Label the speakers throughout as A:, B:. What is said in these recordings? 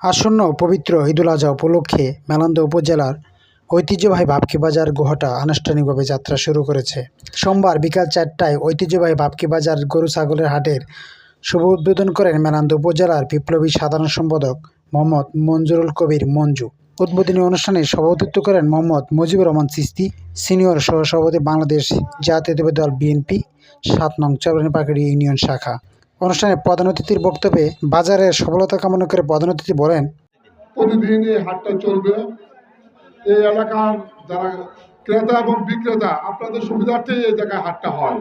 A: আসন্ন পবিত্র ঈদুল আজহা উপলক্ষে মেলান্দ উপজেলার ঐতিহ্যবাহী ভাবকি বাজার গুহাটা আনুষ্ঠানিকভাবে যাত্রা শুরু করেছে। সোমবার বিকাল চারটায় ঐতিহ্যবাহী ভাবকি বাজার গরু ছাগলের হাটের শুভ উদ্বোধন করেন মেলান্দ উপজেলার বিপ্লবী সাধারণ সম্পাদক মোহাম্মদ মঞ্জুরুল কবির মঞ্জু। উদ্বোধনী অনুষ্ঠানে সভাপতিত্ব করেন মোহাম্মদ মুজিবুর রহমান সিস্তি, সিনিয়র সহসভাপতি বাংলাদেশ জাতীয়তাবাদী দল বিএনপি, সাত নং চরণীপাকড়ি ইউনিয়ন শাখা। অনুষ্ঠানে প্রধান অতিথির বক্তব্যে বাজারের সফলতা কামনা করে প্রধান অতিথি বলেন,
B: প্রতিদিন এই হাটটা চলবে। এই এলাকার যারা ক্রেতা এবং বিক্রেতা, আপনাদের সুবিধার্থেই এই জায়গায় হাটটা হয়।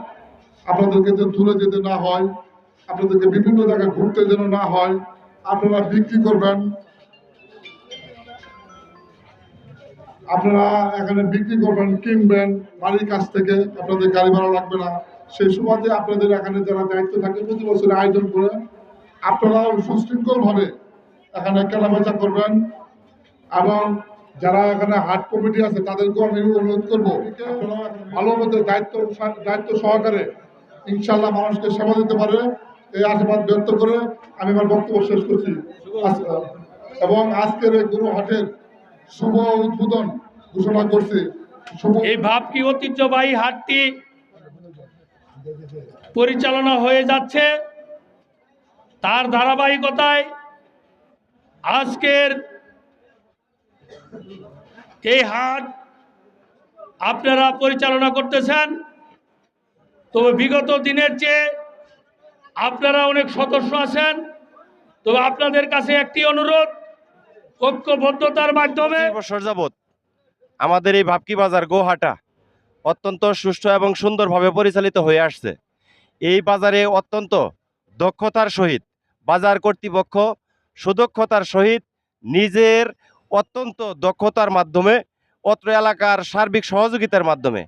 B: আপনাদেরকে যেন দূরে যেতে না হয়, আপনাদেরকে বিভিন্ন জায়গায় ঘুরতে যেন না হয়। আপনারা বিক্রি করবেন। আপনারা এখানে বিক্রি করবেন, কিনবেন বাড়ির কাছ থেকে। আপনাদের গাড়ি ভাড়া লাগবে না। সেই সুবাদে আপনাদের এখানে যারা দায়িত্ব থাকে, প্রতি বছর আয়োজন করে আপনারাও সুশৃঙ্খলভাবে এখানে কেনাবেচা করবেন এবং যারা এখানে হাট কমিটি আছে, তাদেরকেও আমি অনুরোধ করব ভালো মতো দায়িত্ব দায়িত্ব সহকারে ইনশাল্লাহ মানুষকে সেবা দিতে পারে। এই আশীর্বাদ ব্যক্ত করে আমি আমার বক্তব্য শেষ করছি। এবং আজকের এই গুরু হাটের শুভ উদ্বোধন ঘোষণা করছি।
C: এই ভাবকি ঐতিহ্যবাহী হাটটি পরিচালনা হয়ে যাচ্ছে। তার ধারাবাহিকতায় আজকের এই হাট আপনারা পরিচালনা করতেছেন। তবে বিগত দিনের চেয়ে আপনারা অনেক সদস্য আছেন। তবে আপনাদের কাছে একটি অনুরোধ, ঐক্যবদ্ধতার মাধ্যমে
D: বছর যাবৎ আমাদের এই ভাবকি বাজার গোহাটা অত্যন্ত সুষ্ঠু এবং সুন্দরভাবে পরিচালিত হয়ে আসছে। এই বাজারে অত্যন্ত দক্ষতার সহিত, বাজার কর্তৃপক্ষ সুদক্ষতার সহিত নিজের অত্যন্ত দক্ষতার মাধ্যমে অত্র এলাকার সার্বিক সহযোগিতার মাধ্যমে,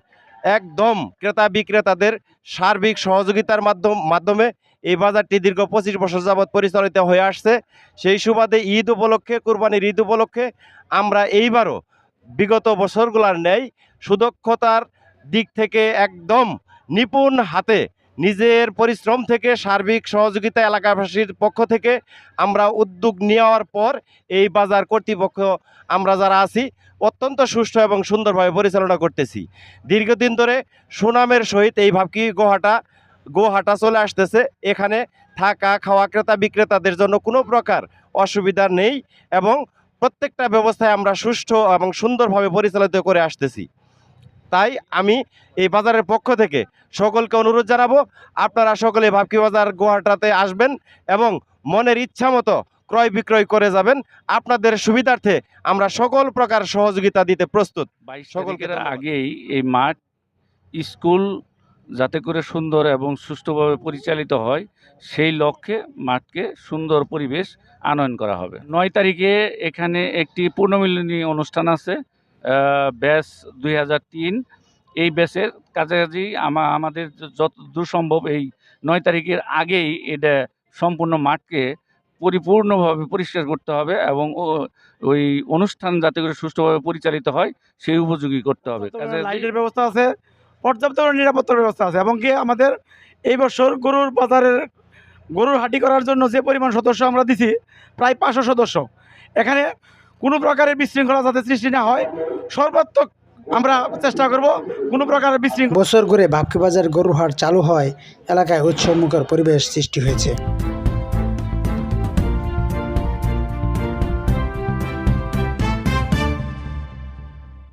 D: একদম ক্রেতা বিক্রেতাদের সার্বিক সহযোগিতার মাধ্যম, মাধ্যমে এই বাজারটি দীর্ঘ পঁচিশ বছর যাবৎ পরিচালিত হয়ে আসছে। সেই সুবাদে ঈদ উপলক্ষে, কুরবানির ঈদ উপলক্ষে আমরা এইবারও বিগত বছরগুলার ন্যায় সুদক্ষতার দিক থেকে একদম নিপুণ হাতে নিজের পরিশ্রম থেকে সার্বিক সহযোগিতা এলাকাবাসীর পক্ষ থেকে আমরা উদ্যোগ নেওয়ার পর এই বাজার কর্তৃপক্ষ আমরা যারা আছি, অত্যন্ত সুষ্ঠু এবং সুন্দরভাবে পরিচালনা করতেছি। দীর্ঘদিন ধরে সুনামের সহিত এই ভাবকি গোহাটা গোহাটা চলে আসতেছে। এখানে থাকা খাওয়া ক্রেতা বিক্রেতাদের জন্য কোনো প্রকার অসুবিধা নেই এবং প্রত্যেকটা ব্যবস্থায় আমরা সুষ্ঠু এবং সুন্দরভাবে পরিচালিত করে আসতেছি। তাই আমি এই বাজারের পক্ষ থেকে সকলকে অনুরোধ জানাব আপনারা সকলে ভাবকি বাজার গোহাটাতে আসবেন এবং মনের ইচ্ছা মতো ক্রয় বিক্রয় করে যাবেন। আপনাদের সুবিধার্থে আমরা সকল প্রকার সহযোগিতা দিতে প্রস্তুত। সকলকে
E: আগেই এই মাঠ স্কুল যাতে করে সুন্দর এবং সুষ্ঠুভাবে পরিচালিত হয় সেই লক্ষ্যে মাঠকে সুন্দর পরিবেশ আনয়ন করা হবে। নয় তারিখে এখানে একটি পূর্ণমিলনী অনুষ্ঠান আছে। ব্যাস দুই হাজার তিন। এই ব্যাসের কাছাকাছি আমাদের যত দূর সম্ভব এই নয় তারিখের আগেই এটা সম্পূর্ণ মাঠকে পরিপূর্ণভাবে পরিষ্কার করতে হবে এবং ওই অনুষ্ঠান যাতে করে সুষ্ঠুভাবে পরিচালিত হয় সেই উপযোগী করতে হবে।
F: লাইটের ব্যবস্থা আছে পর্যাপ্ত নিরাপত্তার ব্যবস্থা আছে এবং কি আমাদের এই বছর গরুর বাজারের গরুর হাঁটি করার জন্য যে পরিমাণ সদস্য আমরা দিছি প্রায় পাঁচশো সদস্য। এখানে কোনো প্রকারের বিশৃঙ্খলা যাতে সৃষ্টি না হয়, সর্বাত্মক আমরা চেষ্টা করব কোনো প্রকারের বিশৃঙ্খলা
A: বছর ঘুরে ভাবকি বাজার গরুর হাট চালু হয় এলাকায় উৎসবমুখর পরিবেশ সৃষ্টি হয়েছে।